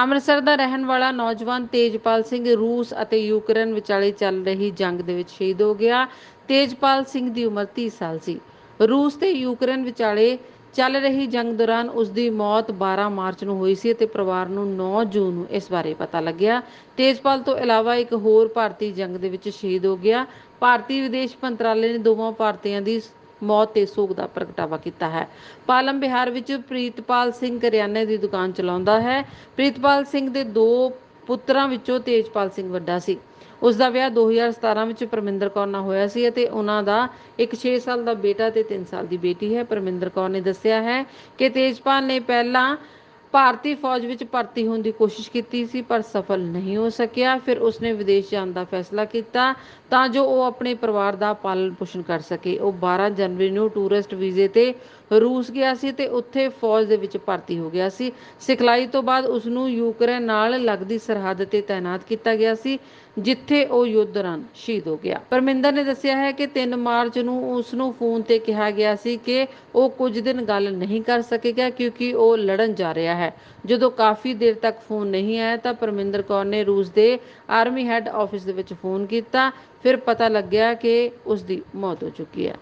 ਅੰਮ੍ਰਿਤਸਰ ਦਾ ਰਹਿਣ ਵਾਲਾ ਨੌਜਵਾਨ ਤੇਜਪਾਲ ਸਿੰਘ ਰੂਸ ਅਤੇ ਯੂਕਰੇਨ ਵਿਚਾਲੇ ਚੱਲ ਰਹੀ ਜੰਗ ਦੇ ਵਿੱਚ ਸ਼ਹੀਦ ਹੋ ਗਿਆ। ਤੇਜਪਾਲ ਸਿੰਘ ਦੀ ਉਮਰ 30 ਸਾਲ ਸੀ। ਰੂਸ ਤੇ ਯੂਕਰੇਨ ਵਿਚਾਲੇ ਚੱਲ ਰਹੀ ਜੰਗ ਦੌਰਾਨ ਉਸ ਦੀ ਮੌਤ 12 ਮਾਰਚ ਨੂੰ ਹੋਈ ਸੀ ਅਤੇ ਪਰਿਵਾਰ ਨੂੰ 9 ਜੂਨ ਨੂੰ ਇਸ ਬਾਰੇ ਪਤਾ ਲੱਗਿਆ। ਤੇਜਪਾਲ ਤੋਂ ਇਲਾਵਾ ਇੱਕ ਹੋਰ ਭਾਰਤੀ ਜੰਗ ਦੇ ਵਿੱਚ ਸ਼ਹੀਦ ਹੋ ਗਿਆ। ਭਾਰਤੀ ਵਿਦੇਸ਼ ਮੰਤਰਾਲੇ ਨੇ ਦੋਵਾਂ ਭਾਰਤੀਆਂ ਦੀ ਮੌਤ ਤੇ ਸੋਗ ਦਾ ਪ੍ਰਗਟਾਵਾ ਕੀਤਾ ਹੈ। ਪਾਲਮ ਬਿਹਾਰ ਵਿੱਚ ਪ੍ਰੀਤਪਾਲ ਸਿੰਘ ਕਰਿਆਨੇ ਦੀ ਦੁਕਾਨ ਚਲਾਉਂਦਾ ਹੈ। ਪ੍ਰੀਤਪਾਲ ਸਿੰਘ ਦੇ ਦੋ ਪੁੱਤਰਾਂ ਵਿੱਚੋਂ ਤੇਜਪਾਲ ਸਿੰਘ ਵੱਡਾ ਸੀ। ਉਸ ਦਾ ਵਿਆਹ 2017 ਵਿੱਚ ਪਰਮਿੰਦਰ ਕੌਰ ਨਾਲ ਹੋਇਆ ਸੀ ਅਤੇ ਉਹਨਾਂ ਦਾ ਇੱਕ 6 ਸਾਲ ਦਾ ਬੇਟਾ ਤੇ 3 ਸਾਲ ਦੀ ਬੇਟੀ ਹੈ। ਪਰਮਿੰਦਰ ਕੌਰ ਨੇ ਦੱਸਿਆ ਹੈ ਕਿ ਤੇਜਪਾਲ ਨੇ ਪਹਿਲਾਂ ਭਾਰਤੀ ਫੌਜ ਵਿੱਚ ਭਰਤੀ ਹੋਣ ਦੀ ਕੋਸ਼ਿਸ਼ ਕੀਤੀ ਸੀ, ਪਰ ਸਫਲ ਨਹੀਂ ਹੋ ਸਕਿਆ। ਫਿਰ ਉਸਨੇ ਵਿਦੇਸ਼ ਜਾਣ ਦਾ ਫੈਸਲਾ ਕੀਤਾ ਤਾਂ ਜੋ ਉਹ ਆਪਣੇ ਪਰਿਵਾਰ ਦਾ ਪਾਲਣ ਪੋਸ਼ਣ ਕਰ ਸਕੇ। ਉਹ 12 ਜਨਵਰੀ ਨੂੰ ਟੂਰਿਸਟ ਵੀਜ਼ੇ ਤੇ ਰੂਸ ਗਿਆ ਸੀ ਤੇ ਉੱਥੇ ਫੌਜ ਦੇ ਵਿੱਚ ਭਰਤੀ ਹੋ ਗਿਆ ਸੀ। ਸਿਖਲਾਈ ਤੋਂ ਬਾਅਦ ਉਸ ਨੂੰ ਯੂਕਰੇਨ ਨਾਲ ਲੱਗਦੀ ਸਰਹੱਦ ਤੇ ਤਾਇਨਾਤ ਕੀਤਾ ਗਿਆ ਸੀ, ਜਿੱਥੇ ਉਹ ਯੁੱਧ ਦੌਰਾਨ ਸ਼ਹੀਦ ਹੋ ਗਿਆ। ਪਰਮਿੰਦਰ ਨੇ ਦੱਸਿਆ ਹੈ ਕਿ 3 ਮਾਰਚ ਨੂੰ ਉਸ ਨੂੰ ਫੋਨ ਤੇ ਕਿਹਾ ਗਿਆ ਸੀ ਕਿ ਉਹ ਕੁਝ ਦਿਨ ਗੱਲ ਨਹੀਂ ਕਰ ਸਕੇਗਾ ਕਿਉਂਕਿ ਉਹ ਲੜਨ ਜਾ ਰਿਹਾ ਹੈ। ਜਦੋਂ ਕਾਫੀ ਦੇਰ ਤੱਕ ਫੋਨ ਨਹੀਂ ਆਇਆ ਤਾਂ ਪਰਮਿੰਦਰ ਕੌਰ ਨੇ ਰੂਸ ਦੇ ਆਰਮੀ ਹੈੱਡ ਆਫਿਸ ਦੇ ਵਿੱਚ ਫੋਨ ਕੀਤਾ। ਫਿਰ ਪਤਾ ਲੱਗਿਆ ਕਿ ਉਸ ਦੀ ਮੌਤ ਹੋ ਚੁੱਕੀ ਹੈ।